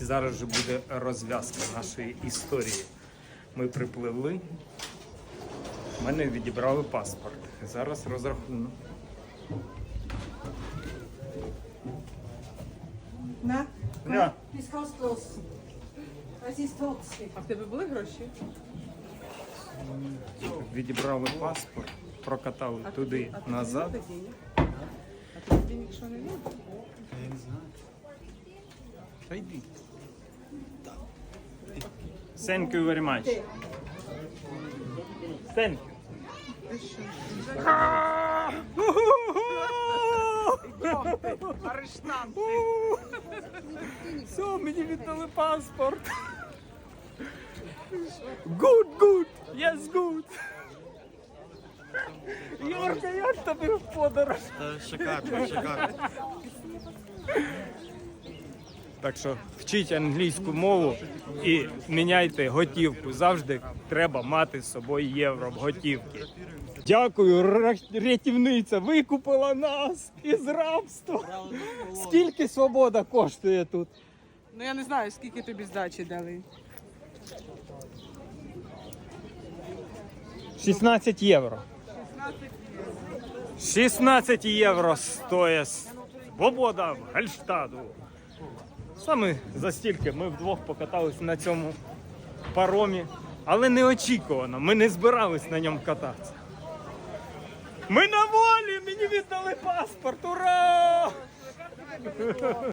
І зараз вже буде розв'язка нашої історії. Ми припливли, в мене відібрали паспорт. Зараз розрахунок. Tot. А в тебе були гроші? Відібрали паспорт, прокатали туди назад. Ти? А ти денег що не є? Та йди. Thank you very much. Thank you. Арештант. Все, мені віддали паспорт. Good, good. Yes, good. Юрка, як тобі в подорож? Шикарно, шикарно. Так що вчіть англійську мову і міняйте готівку. Завжди треба мати з собою євро в готівці. Дякую, рятівниця, викупила нас із рабства. Скільки свобода коштує тут? Ну я не знаю, скільки тобі здачі дали. 16 євро. 16 євро стоїть свобода в Гальштаду. Саме за стільки ми вдвох покатались на цьому паромі, але неочікувано. Ми не збирались на ньому кататися. Ми на волі! Мені віддали паспорт! Ура!